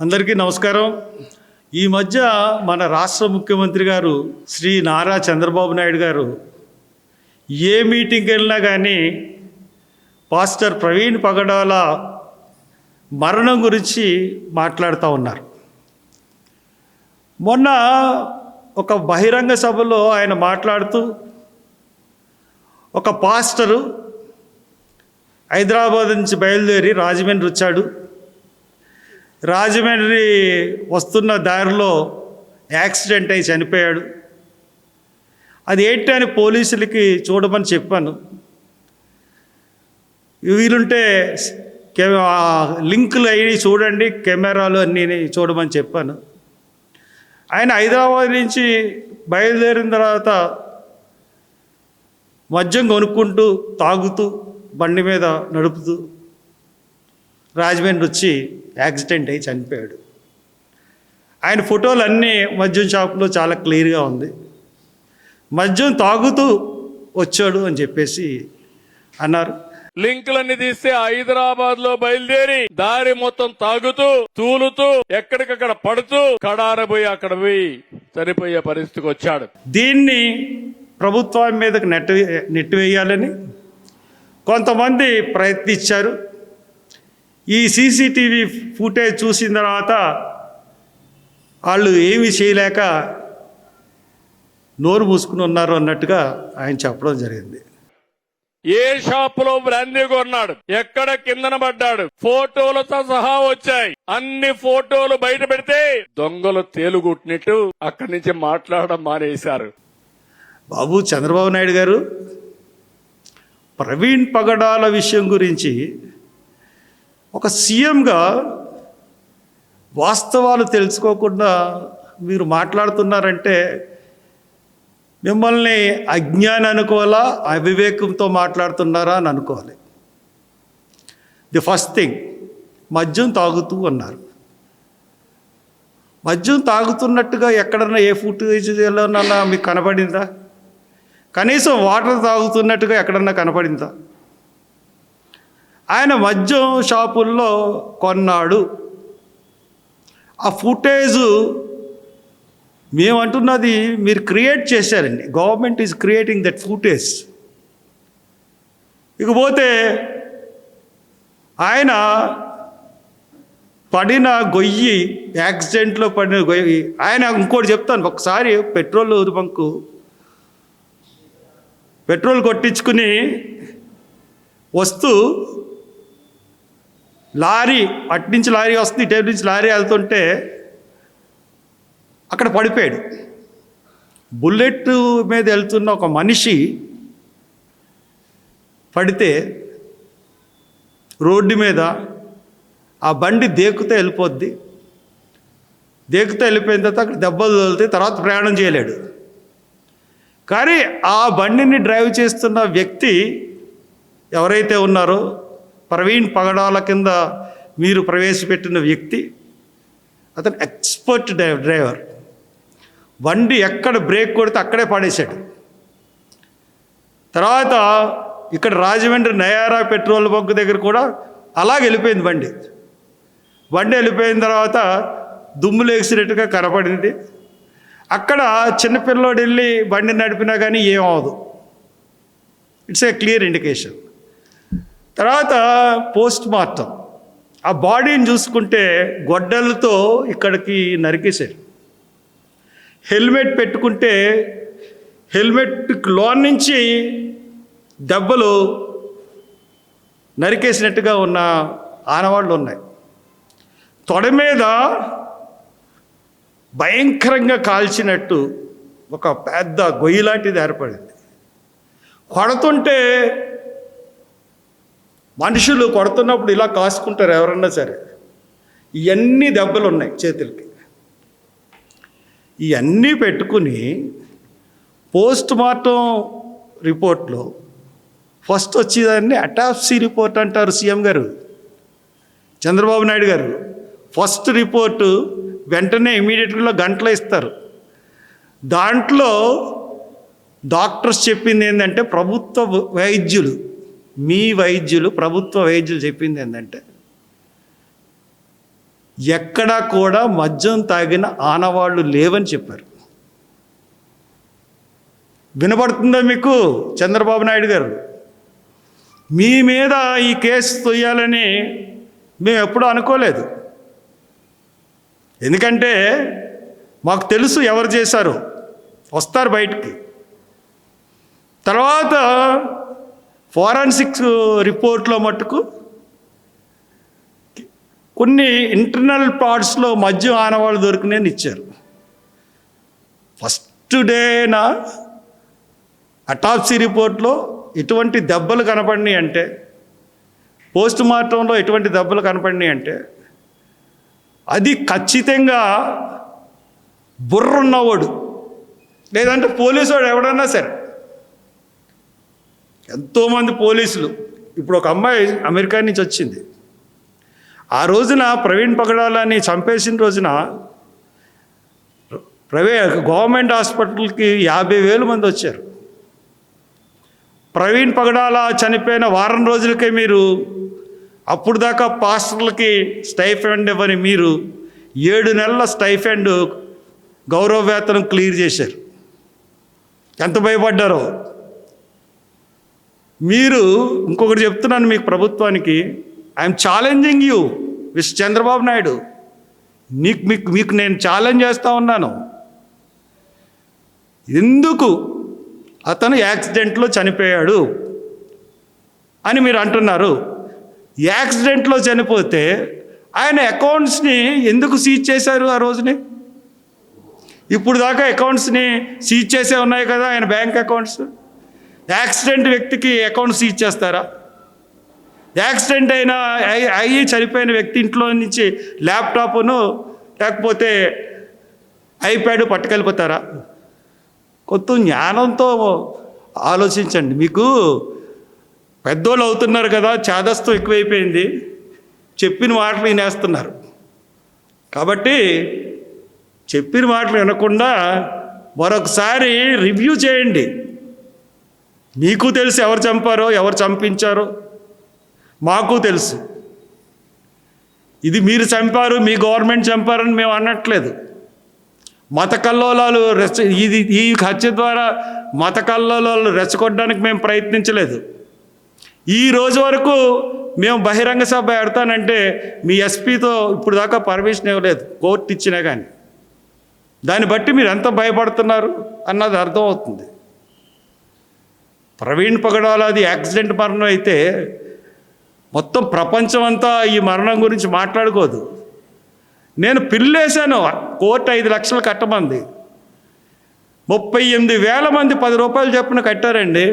అందరికీ నమస్కారం. ఈ మధ్య మన రాష్ట్ర ముఖ్యమంత్రి గారు శ్రీ నారా చంద్రబాబు నాయుడు గారు ఏ మీటింగ్కి వెళ్ళినా కానీ పాస్టర్ ప్రవీణ్ పగడాల మరణం గురించి మాట్లాడుతూ ఉన్నారు. మొన్న ఒక బహిరంగ సభలో ఆయన మాట్లాడుతూ ఒక పాస్టరు హైదరాబాద్ నుంచి బయలుదేరి రాజమండ్రి వచ్చాడు. రాజమండ్రి వస్తున్న దారిలో యాక్సిడెంట్ అయి చనిపోయాడు. అది ఏంటి అని పోలీసులకి చూడమని చెప్పాను. వీలుంటే లింకులు అవి చూడండి కెమెరాలు అన్నీ చూడమని చెప్పాను. ఆయన హైదరాబాద్ నుంచి బయలుదేరిన తర్వాత మద్యం కొనుక్కుంటూ తాగుతూ బండి మీద నడుపుతూ రాజమండ్రి వచ్చి యాక్సిడెంట్ అయి చనిపోయాడు. ఆయన ఫోటోలు అన్నీ మద్యం షాప్లో చాలా క్లియర్గా ఉంది. మద్యం తాగుతూ వచ్చాడు అని చెప్పేసి అన్నారు. లింకులన్నీ తీస్తే హైదరాబాద్లో బయలుదేరి దారి మొత్తం తాగుతూ తూలుతూ ఎక్కడికక్కడ పడుతూ కడారబోయి అక్కడ పోయి చనిపోయే పరిస్థితికి వచ్చాడు. దీన్ని ప్రభుత్వం మీదకి నెట్ నెట్టివేయాలని కొంతమంది ప్రయత్నించారు. ఈ సీసీటీవీ ఫుటేజ్ చూసిన తర్వాత వాళ్ళు ఏమీ చేయలేక నోరు మూసుకుని ఉన్నారు అన్నట్టుగా ఆయన చెప్పడం జరిగింది. ఏ షాప్లో బ్రాందీ కొన్నాడు? ఎక్కడ కిందన పడ్డాడు? ఫోటోలతో సహా వచ్చాయి. అన్ని ఫోటోలు బయట పెడితే దొంగలు తేలుగుట్టినట్టు అక్కడి నుంచి మాట్లాడడం మానేశారు. బాబు చంద్రబాబు నాయుడు గారు ప్రవీణ్ పగడాల విషయం గురించి ఒక సీఎంగా వాస్తవాలు తెలుసుకోకుండా మీరు మాట్లాడుతున్నారంటే మిమ్మల్ని అజ్ఞానం అనుకోవాలా అవివేకంతో మాట్లాడుతున్నారా అని అనుకోవాలి. ది ఫస్ట్ థింగ్ మద్యం తాగుతూ అన్నారు మద్యం తాగుతున్నట్టుగా ఎక్కడన్నా ఏ ఫుటేజ్లోనన్నా మీకు కనపడిందా కనీసం వాటర్ తాగుతున్నట్టుగా ఎక్కడన్నా కనపడిందా ఆయన మద్యం షాపుల్లో కొన్నాడు. ఆ ఫుటేజు మేమంటున్నది మీరు క్రియేట్ చేశారండి. Government is creating that footage ఇకపోతే ఆయన పడిన గొయ్యి యాక్సిడెంట్లో పడిన గొయ్యి ఆయన ఇంకోటి చెప్తాను. ఒకసారి పెట్రోల్ బంకు పెట్రోల్ కొట్టించుకుని వస్తూ లారీ అటు నుంచి లారీ వస్తుంది ఇటు నుంచి లారీ వెళ్తుంటే అక్కడ పడిపోయాడు. బుల్లెట్ మీద వెళ్తున్న ఒక మనిషి పడితే రోడ్డు మీద ఆ బండి దేకుతో వెళ్ళిపోద్ది. దేకుతో వెళ్ళిపోయిన తర్వాత అక్కడ దెబ్బలు తగిలితే తర్వాత ప్రయాణం చేయలేడు. కానీ ఆ బండిని డ్రైవ్ చేస్తున్న వ్యక్తి ఎవరైతే ఉన్నారో ప్రవీణ్ పగడాల కింద మీరు ప్రవేశపెట్టిన వ్యక్తి అతను ఎక్స్పర్ట్ డ్రైవర్ డ్రైవర్. బండి ఎక్కడ బ్రేక్ కొడితే అక్కడే పడేశాడు. తర్వాత ఇక్కడ రాజమండ్రి నయారా పెట్రోల్ బంక్ దగ్గర కూడా అలాగే వెళ్ళిపోయింది బండి. బండి వెళ్ళిపోయిన తర్వాత దుమ్ము లేసినట్టుగా కనపడింది. అక్కడ చిన్నపిల్లోడు వెళ్ళి బండి నడిపినా కానీ ఏమవదు ఇట్స్ ఏ క్లియర్ ఇండికేషన్ తర్వాత పోస్ట్ మార్టం ఆ బాడీని చూసుకుంటే గొడ్డలతో ఇక్కడికి నరికేశారు. హెల్మెట్ పెట్టుకుంటే హెల్మెట్ లోన్ నుంచి దెబ్బలు నరికేసినట్టుగా ఉన్న ఆనవాళ్ళు ఉన్నాయి. తొడ మీద భయంకరంగా కాల్చినట్టు ఒక పెద్ద గొయ్యి లాంటిది ఏర్పడింది. కొడుతుంటే మనుషులు కొడుతున్నప్పుడు ఇలా కాసుకుంటారు ఎవరన్నా సరే. ఇవన్నీ దెబ్బలు ఉన్నాయి చేతులకి. ఇవన్నీ పెట్టుకుని పోస్ట్ మార్టం రిపోర్ట్లో ఫస్ట్ వచ్చేదాన్ని అటాప్సీ రిపోర్ట్ అంటారు సీఎం గారు. చంద్రబాబు నాయుడు గారు. ఫస్ట్ రిపోర్టు వెంటనే ఇమీడియట్గా గంటలో ఇస్తారు. దాంట్లో డాక్టర్స్ చెప్పింది ఏంటంటే ప్రభుత్వ వైద్యులు మీ వైద్యులు ప్రభుత్వ వైద్యులు చెప్పింది ఏంటంటే ఎక్కడా కూడా మద్యం తాగిన ఆనవాళ్ళు లేవని చెప్పారు. వినపడుతుందా మీకు చంద్రబాబు నాయుడు గారు? మీ మీద ఈ కేసు తొయ్యాలని మేము ఎప్పుడూ అనుకోలేదు. ఎందుకంటే మాకు తెలుసు ఎవరు చేశారు. వస్తారు బయటికి. తర్వాత ఫోరెన్సిక్స్ రిపోర్ట్లో మట్టుకు కొన్ని ఇంటర్నల్ పార్ట్స్లో మద్యం ఆనవాళ్ళు దొరికినాయని ఇచ్చారు. ఫస్ట్ డేన అటాప్సీ రిపోర్ట్లో ఎటువంటి దెబ్బలు కనపడినాయి అంటే పోస్ట్ మార్టంలో ఎటువంటి దెబ్బలు కనపడినాయి అంటే అది ఖచ్చితంగా బుర్రున్నవాడు లేదంటే పోలీసు వాడు ఎవడన్నా సరే ఎంతోమంది పోలీసులు. ఇప్పుడు ఒక అమ్మాయి అమెరికా నుంచి వచ్చింది. ఆ రోజున ప్రవీణ్ పగడాలని చంపేసిన రోజున ప్రైవేట్ గవర్నమెంట్ హాస్పిటల్కి యాభై వేల మంది వచ్చారు. ప్రవీణ్ పగడాల చనిపోయిన వారం రోజులకే మీరు అప్పుడు దాకా పాస్టర్లకి స్టైఫండ్ ఇవ్వని మీరు ఏడు నెలల స్టైఫండ్ గౌరవ వేతనం క్లియర్ చేశారు. ఎంత భయపడ్డారో. మీరు ఇంకొకటి చెప్తున్నాను మీకు ప్రభుత్వానికి I'm challenging you miss Chandrababu Naidu. నీకు మీకు మీకు నేను ఛాలెంజ్ చేస్తూ ఉన్నాను. ఎందుకు అతను యాక్సిడెంట్లో చనిపోయాడు అని మీరు అంటున్నారు? యాక్సిడెంట్లో చనిపోతే ఆయన అకౌంట్స్ని ఎందుకు సీజ్ చేశారు ఆ రోజుని? ఇప్పుడు దాకా అకౌంట్స్ని సీజ్ చేసే ఉన్నాయి కదా ఆయన బ్యాంక్ అకౌంట్స్. యాక్సిడెంట్ వ్యక్తికి అకౌంట్ సీజ్ చేస్తారా యాక్సిడెంట్ అయిన అయ్యి చనిపోయిన వ్యక్తి ఇంట్లో నుంచి ల్యాప్టాప్ను లేకపోతే ఐప్యాడ్ పట్టుకెళ్ళిపోతారా? కొంత జ్ఞానంతో ఆలోచించండి. మీకు పెద్దోళ్ళు అవుతున్నారు కదా చాదస్తం ఎక్కువైపోయింది. చెప్పిన మాటలు వినేస్తున్నారు. కాబట్టి చెప్పిన మాటలు వినకుండా మరొకసారి రివ్యూ చేయండి. మీకు తెలుసు ఎవరు చంపారో ఎవరు చంపించారో. మాకు తెలుసు. ఇది మీరు చంపారు మీ గవర్నమెంట్ చంపారని మేము అనట్లేదు. మత కల్లోలాలు రెచ్చ ఇది ఈ హత్య ద్వారా మత కల్లోలాలు రెచ్చగొట్టడానికి మేము ప్రయత్నించలేదు. ఈ రోజు వరకు మేము బహిరంగ సభ పెడతానంటే మీ ఎస్పీతో ఇప్పుడు దాకా పర్మిషన్ ఇవ్వలేదు కోర్టు ఇచ్చినా కానీ. దాన్ని బట్టి మీరు ఎంత భయపడుతున్నారు అన్నది అర్థమవుతుంది. ప్రవీణ్ పగడాలది యాక్సిడెంట్ మరణం అయితే మొత్తం ప్రపంచం అంతా ఈ మరణం గురించి మాట్లాడుకోదు. నేను పిల్లేశాను కోర్టు ఐదు లక్షలు కట్టమంది. ముప్పై ఎనిమిది వేల మంది పది రూపాయలు చొప్పున కట్టారండి.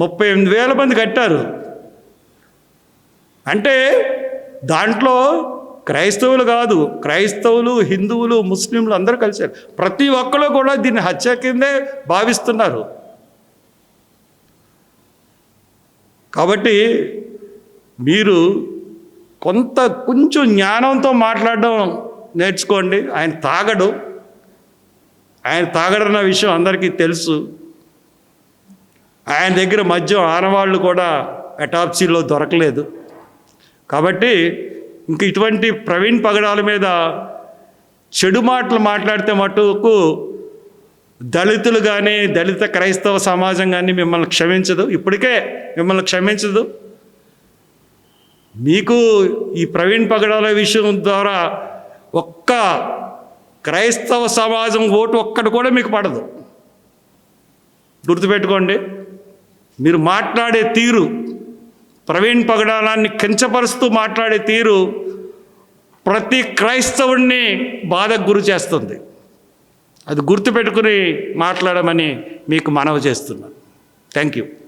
ముప్పై ఎనిమిది వేల మంది కట్టారు. అంటే దాంట్లో క్రైస్తవులు కాదు క్రైస్తవులు హిందువులు ముస్లింలు అందరూ కలిశారు. ప్రతి ఒక్కరు కూడా దీన్ని హత్య కిందే భావిస్తున్నారు. కాబట్టి మీరు కొంత కొంచెం జ్ఞానంతో మాట్లాడడం నేర్చుకోండి. ఆయన తాగడు. ఆయన తాగడన్న విషయం అందరికీ తెలుసు. ఆయన దగ్గర మద్యం ఆనవాళ్ళు కూడా అటాప్సీలో దొరకలేదు. కాబట్టి ఇంక ఇటువంటి ప్రవీణ్ పగడాల మీద చెడు మాటలు మాట్లాడితే మటుకు దళితులు కానీ దళిత క్రైస్తవ సమాజం కానీ మిమ్మల్ని క్షమించదు. ఇప్పటికే మిమ్మల్ని క్షమించదు. మీకు ఈ ప్రవీణ్ పగడాల విషయం ద్వారా ఒక్క క్రైస్తవ సమాజం ఓటు ఒక్కటి కూడా మీకు పడదు. గుర్తుపెట్టుకోండి. మీరు మాట్లాడే తీరు ప్రవీణ్ పగడాలాన్ని కించపరుస్తూ మాట్లాడే తీరు ప్రతి క్రైస్తవుడిని బాధకు గురి చేస్తుంది. అది గుర్తుపెట్టుకుని మాట్లాడమని మీకు మనవి చేస్తున్నాను. Thank you